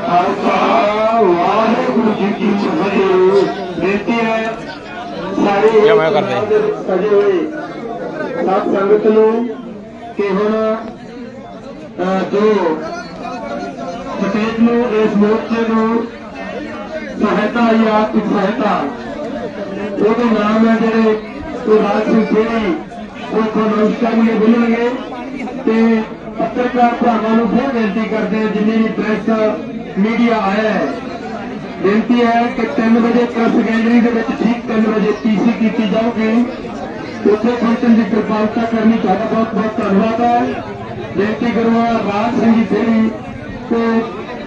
ਖਾਲਸਾ ਵਾਹਿਗੁਰੂ ਜੀ ਕੀ ਫਤਿਹ ਬੇਨਤੀ ਹੈ ਸਾਰੇ ਕਿਆ ਮੈਂ ਕਰਦੇ? ਸਜੇ ਹੋਏ ਸਤ ਸੰਗਤ ਨੂੰ ਕਿ ਹੁਣ ਜੋ ਸਟੇਜ ਨੂੰ ਇਸ ਮੋਰਚੇ ਨੂੰ ਸਹਾਇਤਾ ਜਾਂ ਸਹਾਇਤਾ ਉਹਦੇ ਨਾਮ ਹੈ ਜਿਹੜੇ ਰਾਜ ਸਿੰਘ ਖੇੜੀ ਉਹ ਤੁਹਾਨੂੰ ਨੂੰ ਬੋਲਣਗੇ ਤੇ ਪੱਤਰਕਾਰ ਭਰਾਵਾਂ ਨੂੰ ਫਿਰ ਬੇਨਤੀ ਕਰਦੇ ਜਿੰਨੀ ਵੀ ਪ੍ਰੈਸ ਮੀਡੀਆ ਆਇਆ ਹੈ। ਬੇਨਤੀ ਹੈ ਕਿ 3 ਵਜੇ ਪ੍ਰੈਸ ਗੈਲਰੀ ਦੇ ਵਿੱਚ ਠੀਕ 3 ਵਜੇ ਪੀਸੀ ਕੀਤੀ ਜਾਊਗੀ। ਉੱਥੇ ਪਹੁੰਚਣ ਦੀ ਕਿਰਪਾਲਤਾ ਕਰਨੀ ਤੁਹਾਡਾ ਬਹੁਤ ਬਹੁਤ ਧੰਨਵਾਦ ਹੈ। ਬੇਨਤੀ ਕਰੂੰਗਾ ਰਾਜ ਸਿੰਘ ਜੀ ਫੇਰੀ ਤੇ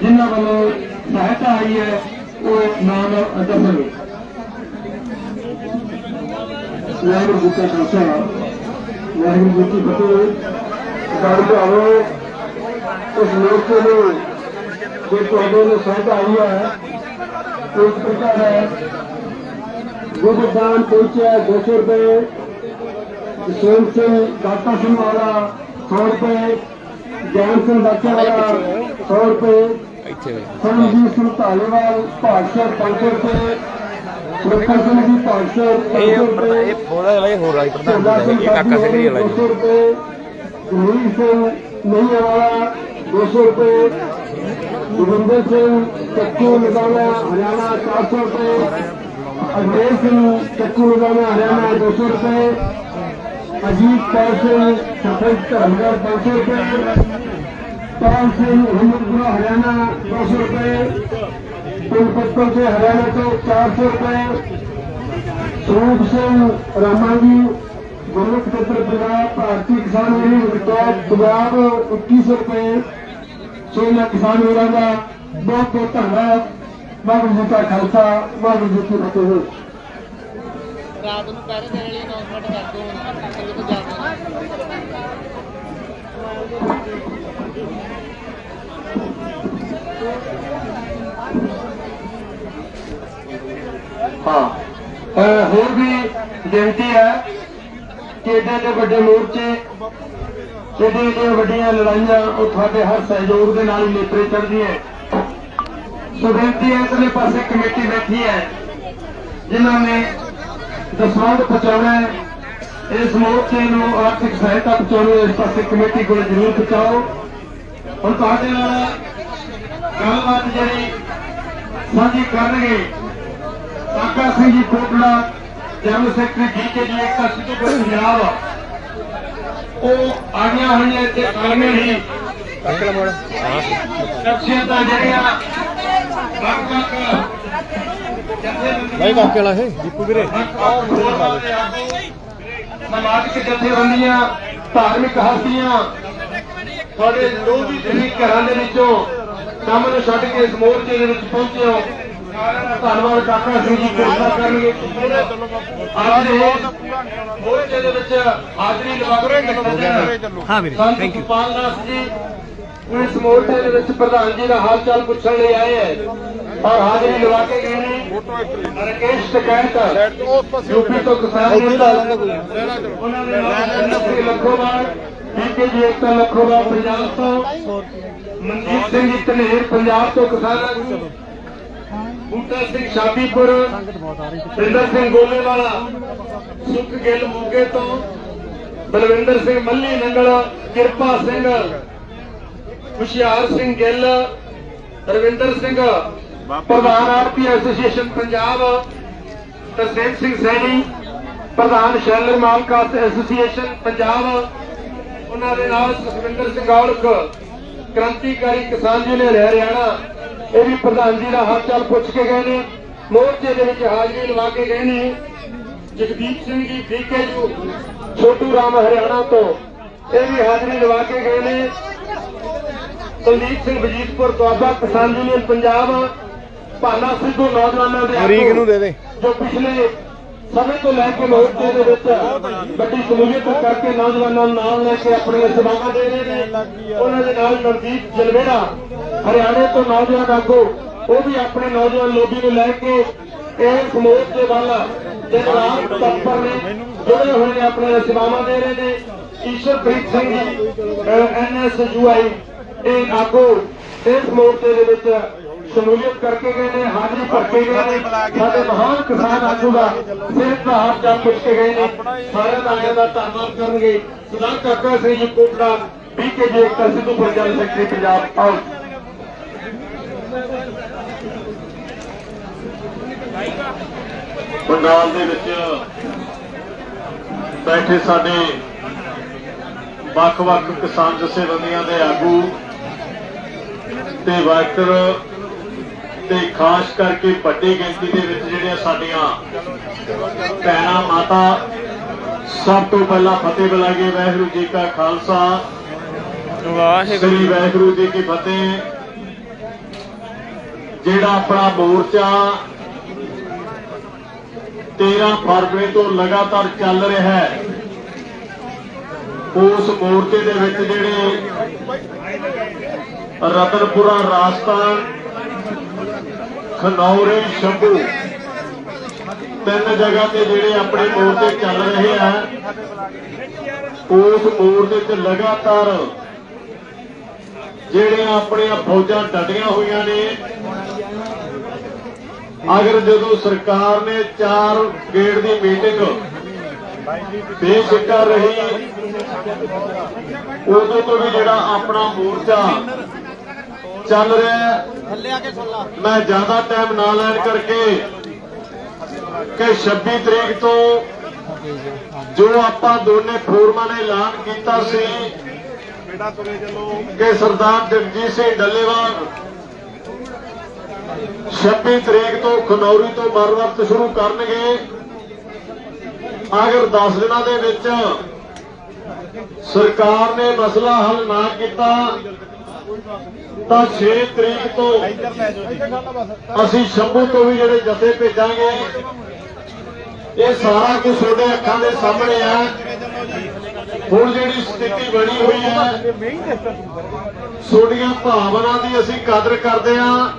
ਜਿਨ੍ਹਾਂ ਵੱਲੋਂ ਸਹਾਇਤਾ ਆਈ ਹੈ, ਉਹ ਨਾਮ ਦੱਸਣਗੇ ਵਾਹਿਗੁਰੂ ਜੀ ਕਾ ਖਾਲਸਾ। ਵਾਹਿਗੁਰੂ ਜੀ ਕੀ ਫਤਿਹ। ਗੜ ਭਾਵੋ ਉਸ ਮੋਰਚੇ ਨੂੰ ਜੇ ਤੁਹਾਡੇ ਨੂੰ ਸਹਾਇਤਾ ਆਈ ਹੈ ਇਸ ਪ੍ਰਕਾਰ ਹੈ ਗੁਰਦਾਨ ਪਹੁੰਚਿਆ 200 ਰੁਪਏ ਸੋਮ ਸਿੰਘ ਦਾਤਾ ਸਿੰਘ ਵਾਲਾ 100 ਰੁਪਏ ਗਿਆਨ ਸਿੰਘ ਦਾਤਾ ਵਾਲਾ 100 ਰੁਪਏ ਸਰਬਜੀਤ ਸਿੰਘ ਧਾਲੀਵਾਲ ਭਾਗਸ਼ਰ 500 ਰੁਪਏ ਸੁਰੱਖਿਆ ਸਿੰਘ ਜੀ ਭਾਗਸ਼ਰ 500 ਰੁਪਏ ਇਹ ਵਾਲਾ ਇਹ ਹੋਰ ਝੰਡਾ ਦਾ ਇਹ ਕਾਕਾ ਸਿੰਘ ਵਾਲਾ 200 ਜੀ ਰੁਪਏ ਜਮੀਰ ਸਿੰਘ ਨਹੀਂ ਵਾਲਾ 200 ਰੁਪਏ ਗੁਰਿੰਦਰ ਸਿੰਘ ਚੱਕੂ ਲਗਾਉਣਾ ਹਰਿਆਣਾ 400 ਰੁਪਏ ਅਜੇ ਸਿੰਘ ਚੱਕੂ ਲਗਾਉਣਾ ਹਰਿਆਣਾ 200 ਰੁਪਏ, ਅਜੀਤ ਕੌਰ ਸਿੰਘ ਸਫੈਦ ਧਰਮਗੜ 500 ਰੁਪਏ ਪਾਲ ਸਿੰਘ ਹਿੰਦੂਪੁਰਾ ਹਰਿਆਣਾ 200 ਰੁਪਏ ਕੁਲਪੱਤਰ ਸੇ ਹਰਿਆਣਾ ਤੋਂ 400 ਰੁਪਏ, ਸਰੂਪ ਸਿੰਘ ਰਾਮਾਂਗੀ ਗੁਰਮੁਖ ਪੱਤਰ ਪ੍ਰਦਾ ਭਾਰਤੀ ਕਿਸਾਨ ਯੂਨੀਅਨ ਵਿਕਾਸ ਪੰਜਾਬ 2100 ਰੁਪਏ ਸੋਨਾ ਕਿਸਾਨ ਵੀਰਾਂ ਦਾ ਬਹੁਤ ਬਹੁਤ ਧੰਨਵਾਦ। ਵਾਹਿਗੁਰੂ ਜੀ ਕਾ ਖਾਲਸਾ ਵਾਹਿਗੁਰੂ ਜੀ ਕੀ ਫਤਿਹ। ਰਾਤ ਨੂੰ ਪੈਰੇ ਦੇਣ ਲਈ ਅਨਾਉਂਸਮੈਂਟ ਕਰ ਦਿਓ ਹੁਣ ਅੱਗੇ ਤੋਂ ਜਾ ਹਾਂ। ਹੋਰ ਵੀ ਬੇਨਤੀ ਹੈ। ਕਿ ਏਡੇ ਦੇ ਵੱਡੇ ਮੋਰਚੇ ਏਡੇ ਏਡੀਆਂ ਵੱਡੀਆਂ ਲੜਾਈਆਂ, ਉਹ ਤੁਹਾਡੇ ਹਰ ਸਹਿਯੋਗ ਦੇ ਨਾਲ ਹੀ ਨੇਪਰੇ ਚੜ੍ਹਦੀਆਂ ਸੋ ਬੇਨਤੀ ਹੈ ਇਸਲੇ ਪਾਸੇ ਕਮੇਟੀ ਬੈਠੀ ਹੈ, ਜਿਨ੍ਹਾਂ ਨੇ ਦਸਵੰਧ ਪਹੁੰਚਾਉਣਾ ਇਸ ਮੋਰਚੇ ਨੂੰ ਆਰਥਿਕ ਸਹਾਇਤਾ ਪਹੁੰਚਾਉਣੀ ਇਸ ਪਾਸੇ ਕਮੇਟੀ ਕੋਲ ਜ਼ਰੂਰ ਪਹੁੰਚਾਓ। ਹੁਣ ਤੁਹਾਡੇ ਨਾਲ ਗੱਲਬਾਤ ਜਿਹੜੀ ਸਾਂਝੀ ਕਰਨਗੇ, ਕਾਕਾ ਸਿੰਘ ਜੀ ਕੋਟਲਾ ਜਨਰਲ ਸੈਕਟਰੀ ਜੀਕੇ ਜੀ ਏਕਤਾ ਸਿੱਧੂ ਪੰਜਾਬ ਉਹ ਆਗੀਆਂ ਹੋਈਆਂ ਤੇ ਆਗੀਆਂ ਹੀ। ਅਕਲ ਮੋੜ ਸ਼ਖਸੀਅਤਾਂ ਜਿਹੜੀਆਂ ਵਾਲਾ ਦੀਪੂ ਵੀਰੇ। ਸਮਾਜਿਕ ਜਥੇਬੰਦੀਆਂ ਧਾਰਮਿਕ ਹਸਤੀਆਂ ਜੋ ਵੀ ਤੁਸੀਂ ਘਰਾਂ ਦੇ ਵਿੱਚੋਂ ਕੰਮ ਨੂੰ ਛੱਡ ਕੇ ਇਸ ਮੋਰਚੇ ਦੇ ਵਿੱਚ ਪਹੁੰਚੇ ਹੋ। ਦਾ ਧੰਨਵਾਦ ਕਾਕਾ ਸਿੰਘ ਜੀ ਕਿਰਪਾ ਕਰਨਗੇ। ਅੱਜ ਦੇ ਮੋਰਚੇ ਦੇ ਵਿੱਚ ਹਾਜ਼ਰੀ ਲਵਾ ਕੇ ਹਾਂ ਵੀਰੇ ਸੰਤ ਸੁਪਾਲ ਦਾਸ ਜੀ ਉਹ ਇਸ ਮੋਰਚੇ ਦੇ ਵਿੱਚ ਪ੍ਰਧਾਨ ਜੀ ਦਾ ਹਾਲ ਚਾਲ ਪੁੱਛਣ ਲਈ ਆਏ ਹੈ। ਔਰ ਹਾਜ਼ਰੀ ਲਵਾ ਕੇ ਗਏ ਨੇ ਰਕੇਸ਼ ਯੂਪੀ ਤੋਂ ਕਿਸਾਨ ਨੇਤਾ ਉਹਨਾਂ ਦੇ ਨਾਲ ਸ੍ਰੀ ਲੱਖੋਵਾਲ ਬੀਕੇ ਜੀ ਲੱਖੋਵਾਲ ਪੰਜਾਬ ਤੋਂ ਮਨਜੀਤ ਸਿੰਘ ਜੀ ਧਨੇਰ ਪੰਜਾਬ ਤੋਂ ਕਿਸਾਨ ਆਗੂ ਬੂਟਾ ਸਿੰਘ ਸ਼ਾਦੀਪੁਰ ਪ੍ਰਿੰਦਰ ਸਿੰਘ ਗੋਲੇਵਾਲਾ, ਸੁਖ ਗਿੱਲ ਮੋਗੇ ਤੋਂ, ਬਲਵਿੰਦਰ ਸਿੰਘ ਮੱਲੀ ਨੰਗਲ, ਕਿਰਪਾ ਸਿੰਘ, ਹੁਸ਼ਿਆਰ ਸਿੰਘ ਗਿੱਲ, ਰਵਿੰਦਰ ਸਿੰਘ, ਪ੍ਰਧਾਨ ਆਰਪੀ ਐਸੋਸੀਏਸ਼ਨ ਪੰਜਾਬ, ਤਰਸੇਮ ਸਿੰਘ ਸੈਣੀ, ਪ੍ਰਧਾਨ ਸ਼ੈਲਰ ਮਾਲਕਾਸ ਐਸੋਸੀਏਸ਼ਨ ਪੰਜਾਬ, ਉਹਨਾਂ ਦੇ ਨਾਲ ਸੁਖਵਿੰਦਰ ਸਿੰਘ ਔਲਖ, ਕ੍ਰਾਂਤੀਕਾਰੀ ਕਿਸਾਨ ਯੂਨੀਅਨ ਹਰਿਆਣਾ ਇਹ ਵੀ ਪ੍ਰਧਾਨ ਜੀ ਦਾ ਹਾਲ ਚਾਲ ਪੁੱਛ ਕੇ ਗਏ ਨੇ। ਮੋਰਚੇ ਦੇ ਵਿੱਚ ਹਾਜ਼ਰੀ ਲਵਾ ਕੇ ਗਏ ਨੇ। ਜਗਦੀਪ ਸਿੰਘ ਜੀ ਫੀਕੇ ਜੂ। ਛੋਟੂ ਰਾਮ ਹਰਿਆਣਾ ਤੋਂ ਇਹ ਵੀ ਹਾਜ਼ਰੀ ਲਵਾ ਕੇ ਗਏ ਨੇ। ਕੁਲਦੀਪ ਸਿੰਘ ਵਜੀਦਪੁਰ ਦੁਆਬਾ ਕਿਸਾਨ ਯੂਨੀਅਨ ਪੰਜਾਬ ਭਾਨਾ ਸਿੱਧੂ ਨੌਜਵਾਨਾਂ ਦੇ ਨੂੰ ਦੇ ਦੇ। ਜੋ ਪਿਛਲੇ ਸਮੇਂ ਤੋਂ ਲੈ ਕੇ ਮੋਰਚੇ ਦੇ ਵਿੱਚ ਵੱਡੀ ਸ਼ਮੂਲੀਅਤ ਕਰਕੇ ਨੌਜਵਾਨਾਂ ਨੂੰ ਨਾਲ ਲੈ ਕੇ ਆਪਣੀਆਂ ਸੇਵਾਵਾਂ ਦੇ ਰਹੇ ਨੇ। ਉਹਨਾਂ ਦੇ ਨਾਲ ਨਵਦੀਪ ਜਲਵੇੜਾ, ਹਰਿਆਣੇ ਤੋਂ ਨੌਜਵਾਨ ਆਗੂ, ਉਹ ਵੀ ਆਪਣੇ ਨੌਜਵਾਨ ਲੋਬੀ ਨੂੰ ਲੈ ਕੇ ਇਸ ਮੋਰਚੇ ਵੱਲ ਦੇ ਨਾਲ ਤৎਪਰ ਨੇ ਜੁੜੇ ਹੋਏ ਨੇ, ਆਪਣੀਆਂ ਸੇਵਾਵਾਂ ਦੇ ਰਹੇ ਨੇ। ਈਸ਼ਰਪ੍ਰੀਤ ਸਿੰਘ ਜੀ ਐਨਐਸ ਯੂਆਈ ਇਹ ਆਗੂ, ਇਸ ਮੋਰਚੇ ਦੇ ਵਿੱਚ ਸ਼ਮੂਲੀਅਤ ਕਰਕੇ ਗਏ ਨੇ, ਹਾਜ਼ਰੀ ਭਰ ਕੇ ਗਏ ਨੇ। ਸਾਡੇ ਮਹਾਨ ਕਿਸਾਨ ਆਗੂ ਦਾ ਸਿਹਤ ਦਾ ਹਾਲ ਚਾਲ ਪੁੱਛ ਕੇ ਗਏ ਨੇ। ਸਾਰਿਆਂ ਦਾ ਦਾ ਧੰਨਵਾਦ ਕਰਨਗੇ। ਸੁਦਾ ਕਾਕਾ ਸਿੰਘ ਜੀ ਕੋਟੜਾ ਬੀਕੇ ਜੀ ਇੱਕ ਸਿੱਧੂਪੁਰ ਸੈਕਟਰੀ ਪੰਜਾਬ, ਆਓ। ਬੰਗਾਲ ਦੇ ਵਿੱਚ ਬੈਠੇ ਸਾਡੇ ਵੱਖ-ਵੱਖ ਕਿਸਾਨ ਜਥੇਬੰਦੀਆਂ ਦੇ ਆਗੂ ਤੇ ਵਰਕਰ ਤੇ ਖਾਸ ਕਰਕੇ ਵੱਡੀ ਗਿਣਤੀ ਦੇ ਵਿੱਚ ਜਿਹੜੀਆਂ ਸਾਡੀਆਂ ਭੈਣਾਂ ਮਾਤਾ ਸਭ ਤੋਂ ਪਹਿਲਾਂ ਫਤਿਹ ਬੁਲਾਈਏ ਵਾਹਿਗੁਰੂ ਜੀ ਕਾ ਖਾਲਸਾ। ਸ੍ਰੀ ਵਾਹਿਗੁਰੂ ਜੀ ਕੀ ਫਤਿਹ। ਜਿਹੜਾ ਆਪਣਾ ਮੋਰਚਾ 13 ਫਰਵਰੀ ਤੋਂ ਲਗਾਤਾਰ ਚੱਲ ਰਿਹਾ ਹੈ ਉਸ ਮੋਰਚੇ ਦੇ ਵਿੱਚ ਜਿਹੜੇ ਰਤਨਪੁਰਾ ਰਾਜਸਥਾਨ ਖਨੌਰੇ, ਸ਼ੰਭੂ। ਤਿੰਨ ਜਗ੍ਹਾ ਤੇ ਜਿਹੜੇ ਆਪਣੇ ਮੋਰਚੇ ਚੱਲ ਰਹੇ ਆ, ਉਸ ਮੋਰਚੇ 'ਚ ਲਗਾਤਾਰ ਜਿਹੜੀਆਂ ਆਪਣੀਆਂ ਫੌਜਾਂ ਡਟੀਆਂ ਹੋਈਆਂ ਨੇ। ਅਗਰ ਜਦੋਂ ਸਰਕਾਰ ਨੇ ਚਾਰ ਗੇੜ ਦੀ ਮੀਟਿੰਗ ਪੇਸ਼ ਕਰ ਰਹੀ, ਉਦੋਂ ਤੋਂ ਵੀ ਜਿਹੜਾ ਆਪਣਾ ਮੋਰਚਾ ਚੱਲ ਰਿਹਾ। ਮੈਂ ਜ਼ਿਆਦਾ ਟਾਈਮ ਨਾ ਲੈਣ ਕਰਕੇ ਕਿ 26 ਤਰੀਕ ਤੋਂ ਜੋ ਆਪਾਂ ਦੋਨੇ ਫੋਰਮਾਂ ਨੇ ਐਲਾਨ ਕੀਤਾ ਸੀ ਕਿ ਸਰਦਾਰ ਜਗਜੀਤ ਸਿੰਘ ਡੱਲੇਵਾਲ 26 ਤਰੀਕ ਤੋਂ ਖਨੌਰੀ ਤੋਂ ਮਰਵਰਤ ਸ਼ੁਰੂ ਕਰਨਗੇ ਅਗਰ 10 ਦਿਨਾਂ ਦੇ ਵਿੱਚ ਸਰਕਾਰ ਨੇ ਮਸਲਾ ਹੱਲ ਨਾ ਕੀਤਾ ਤਾਂ 6 ਤਰੀਕ ਤੋਂ ਅਸੀਂ ਸ਼ੰਭੂ ਤੋਂ ਵੀ ਜਿਹੜੇ ਜਥੇ ਭੇਜਾਂਗੇ, ਇਹ ਸਾਰਾ ਕੁਝ ਤੁਹਾਡੇ ਅੱਖਾਂ ਦੇ ਸਾਹਮਣੇ ਆ। ਹੁਣ ਜਿਹੜੀ ਸਥਿਤੀ ਬਣੀ ਹੋਈ ਹੈ, ਤੁਹਾਡੀਆਂ ਭਾਵਨਾ ਦੀ ਅਸੀਂ ਕਦਰ ਕਰਦੇ ਹਾਂ।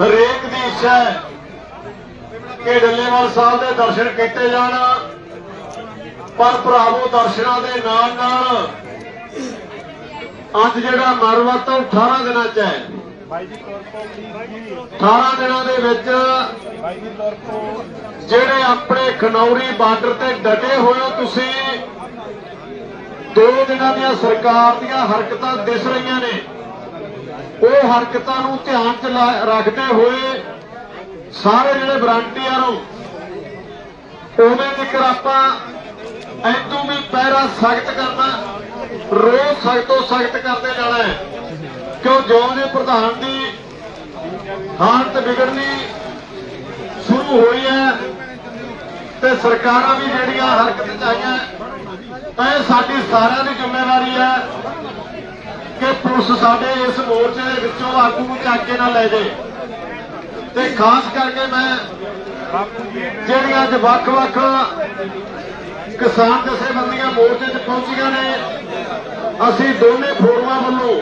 ਹਰੇਕ ਦੀ ਇੱਛਾ ਹੈ ਕਿ ਡੱਲੇਵਾਲ ਸਾਹਿਬ ਦੇ ਦਰਸ਼ਨ ਕੀਤੇ ਜਾਣ, ਪਰ ਭਰਾਵੋ ਦਰਸ਼ਨਾਂ ਦੇ ਨਾਲ ਨਾਲ ਅੱਜ ਜਿਹੜਾ ਮਰਵਤ ਉਹ 18 ਦਿਨਾਂ ਚ ਹੈ। 18 ਦਿਨਾਂ ਦੇ ਵਿੱਚ ਜਿਹੜੇ ਆਪਣੇ ਖਨੌਰੀ ਬਾਰਡਰ ਤੇ ਡਟੇ ਹੋਏ ਹੋ ਤੁਸੀਂ, ਦੋ ਦਿਨਾਂ ਦੀਆਂ ਸਰਕਾਰ ਦੀਆਂ ਹਰਕਤਾਂ ਦਿਸ ਰਹੀਆਂ ਨੇ। ਉਹ ਹਰਕਤਾਂ ਨੂੰ ਧਿਆਨ ਚ ਰੱਖਦੇ ਹੋਏ ਸਾਰੇ ਜਿਹੜੇ ਵਲੰਟੀਅਰ ਹੋ, ਉਵੇਂ ਤੱਕ ਆਪਾਂ ਐਤੋਂ ਵੀ ਪਹਿਰਾ ਸਖਤ ਕਰਨਾ ਰੋਜ਼ ਸਖਤ ਸਖਤ ਕਰਦੇ ਜਾਣਾ ਹੈ। ਕਿਉਂ ਜਿਉਂ ਦੇ ਪ੍ਰਧਾਨ ਦੀ ਹਾਲਤ ਵਿਗੜਨੀ ਸ਼ੁਰੂ ਹੋਈ ਹੈ ਤੇ ਸਰਕਾਰਾਂ ਵੀ ਜਿਹੜੀਆਂ ਹਰਕਤ ਚ ਆਈਆਂ ਤਾਂ ਇਹ ਸਾਡੀ ਸਾਰਿਆਂ ਦੀ ਜ਼ਿੰਮੇਵਾਰੀ ਹੈ ਕਿ ਪੁਲਿਸ ਸਾਡੇ ਇਸ ਮੋਰਚੇ ਦੇ ਵਿੱਚੋਂ ਆਗੂ ਨੂੰ ਚੱਕ ਕੇ ਨਾ ਲੈ ਜਾਏ। ਤੇ ਖਾਸ ਕਰਕੇ ਮੈਂ ਜਿਹੜੀਆਂ ਅੱਜ ਵੱਖ-ਵੱਖ ਕਿਸਾਨ ਜਥੇਬੰਦੀਆਂ ਮੋਰਚੇ 'ਚ ਪਹੁੰਚੀਆਂ ਨੇ। ਅਸੀਂ ਦੋਨੇ ਫੋਰਮਾਂ ਵੱਲੋਂ,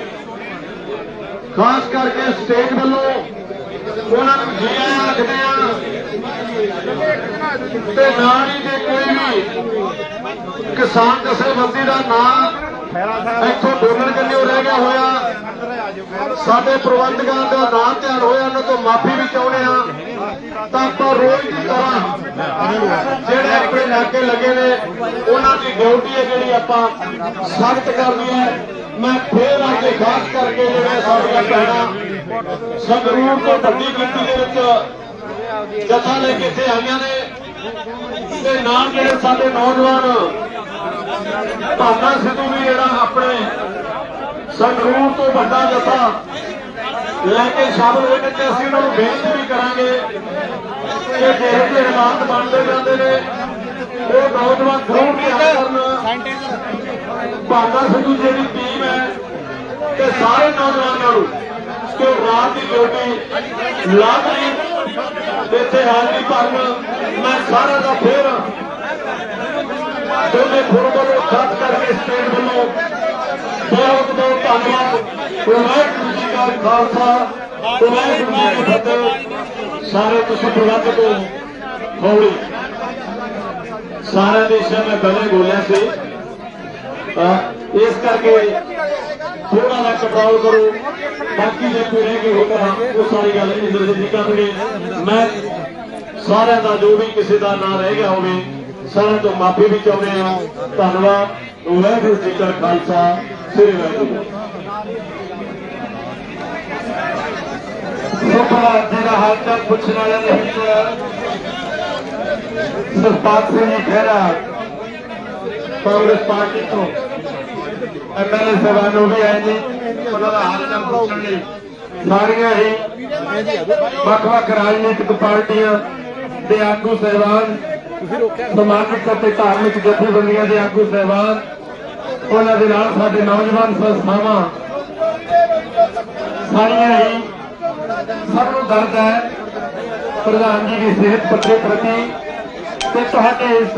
ਖਾਸ ਕਰਕੇ ਸਟੇਟ ਵੱਲੋਂ ਉਹਨਾਂ ਨੂੰ ਜੀ ਆਇਆਂ ਆਖਦੇ ਆ ਤੇ ਨਾਲ ਹੀ ਜੇ ਕੋਈ ਵੀ ਕਿਸਾਨ ਜਥੇਬੰਦੀ ਦਾ ਨਾਮ ਇੱਥੋਂ ਡੋਲਣ ਜੰਨਿਓ ਰਹਿ ਗਿਆ ਹੋਇਆ, ਸਾਡੇ ਪ੍ਰਬੰਧਕਾਂ ਦਾ ਨਾਮ ਧਿਆਨ ਹੋਇਆ, ਉਹਨਾਂ ਤੋਂ ਮਾਫੀ ਵੀ ਚਾਹੁੰਦੇ ਆ ਤਾਂ ਆਪਾਂ ਰੋਜ਼ ਦੀ ਤਰ੍ਹਾਂ ਜਿਹੜੇ ਆਪਣੇ ਨਾਕੇ ਲੱਗੇ ਨੇ, ਉਹਨਾਂ ਦੀ ਡਿਊਟੀ ਹੈ ਜਿਹੜੀ ਆਪਾਂ ਸਖਤ ਕਰਨੀ ਹੈ। ਮੈਂ ਫੇਰ ਅੱਜ ਖਾਸ ਕਰਕੇ ਜਿਹੜੇ ਸਾਡੀਆਂ ਭੈਣਾਂ ਸੰਗਰੂਰ ਤੋਂ ਵੱਡੀ ਗਿਣਤੀ ਦੇ ਵਿੱਚ ਜਥਾ ਲੈ ਕੇ ਇੱਥੇ ਆਈਆਂ ਨੇ। ਤੇ ਨਾਲ ਜਿਹੜੇ ਸਾਡੇ ਨੌਜਵਾਨ ਭਾਨਾ ਸਿੱਧੂ ਵੀ ਜਿਹੜਾ ਆਪਣੇ ਸੰਗਰੂਰ ਤੋਂ ਵੱਡਾ ਜਥਾ ਲੈ ਕੇ ਸ਼ਾਮਲ ਹੋਏ ਤੇ ਅਸੀਂ ਉਹਨਾਂ ਨੂੰ ਬੇਨਤੀ ਵੀ ਕਰਾਂਗੇ ਕਿ ਜਿਹੜੇ ਜਿਹੜੇ ਹਾਲਾਤ ਬਣਦੇ ਜਾਂਦੇ ਨੇ। ਉਹ ਨੌਜਵਾਨ ਜ਼ਰੂਰ ਧਿਆਨ ਕਰਨ। ਭਾਨਾ ਸਿੱਧੂ ਜਿਹੜੀ ਟੀਮ ਹੈ ਤੇ ਸਾਰੇ ਨੌਜਵਾਨਾਂ ਨੂੰ ਕਿ ਰਾਤ ਦੀ ਡਿਊਟੀ ਲਾ ਲਈ ਇੱਥੇ ਹਾਜ਼ਰੀ ਭਰਨ ਮੈਂ ਸਾਰਿਆਂ ਦਾ ਫੇਰ ਦੋਨੇ ਫੋਰਮ ਵੱਲੋਂ ਖਾਸ ਕਰਕੇ ਸਟੇਟ ਵੱਲੋਂ ਬਹੁਤ ਬਹੁਤ ਧੰਨਵਾਦ ਜੀ ਖਾਲਸਾ, ਵਾਹਿਗੁਰੂ ਜੀ ਕੀ ਫਤਿਹ। ਸਾਰੇ ਤੁਸੀਂ ਪ੍ਰਬੰਧ ਤੋਂ ਹੌਲੀ। ਸਾਰਿਆਂ ਦੇ ਮੈਂ ਪਹਿਲੇ ਬੋਲਿਆ ਸੀ। ਇਸ ਕਰਕੇ ਥੋੜਾ ਜਿਹਾ ਕੰਟਰੋਲ ਕਰੋ। ਬਾਕੀ ਜੇ ਕੋਈ ਰਹਿ ਗਏ ਹੋ ਉਹ ਸਾਰੀ ਗੱਲ ਇੰਦਰ ਜੀ ਕਰਨਗੇ। ਮੈਂ ਸਾਰਿਆਂ ਦਾ ਜੋ ਵੀ ਕਿਸੇ ਦਾ ਨਾਂ ਰਹਿ ਗਿਆ ਹੋਵੇ, ਸਾਰਿਆਂ ਤੋਂ ਮਾਫੀ ਵੀ ਚਾਹੁੰਦੇ ਹਾਂ। ਧੰਨਵਾਦ। ਵਾਹਿਗੁਰੂ ਜੀ ਕਾ ਖਾਲਸਾ। ਸ੍ਰੀ ਵਾਹਿਗੁਰੂ। ਸੁਪਰਾ ਜਿਹੜਾ ਹਾਲ ਚਾਲ ਪੁੱਛਣ ਵਾਲਾ ਨਹੀਂ ਹੈ ਸਿੰਘ ਜੀ ਖਹਿਰਾ, ਕਾਂਗਰਸ ਪਾਰਟੀ ਤੋਂ। ਐਮਐਲਏ ਸਾਹਿਬਾਨ ਉਹ ਵੀ ਆਏ ਨੇ, ਉਹਨਾਂ ਦਾ ਹਾਲ ਚਾਲ ਪੁੱਛਣ ਲਈ। ਸਾਰੀਆਂ ਹੀ ਵੱਖ-ਵੱਖ ਰਾਜਨੀਤਿਕ ਪਾਰਟੀਆਂ ਦੇ ਆਗੂ ਸਹਿਬਾਨ, ਸਮਾਜਿਕ ਅਤੇ ਧਾਰਮਿਕ ਜਥੇਬੰਦੀਆਂ ਦੇ ਆਗੂ ਸਹਿਬਾਨ, ਉਹਨਾਂ ਦੇ ਨਾਲ ਸਾਡੇ ਨੌਜਵਾਨ ਸੰਸਥਾਵਾਂ, ਸਾਰੀਆਂ ਹੀ ਸਭ ਨੂੰ ਦਰਦ ਹੈ। ਪ੍ਰਧਾਨ ਜੀ ਦੀ ਸਿਹਤ ਪੱਖੇ ਪ੍ਰਤੀ ਤੇ ਤੁਹਾਡੇ ਇਸ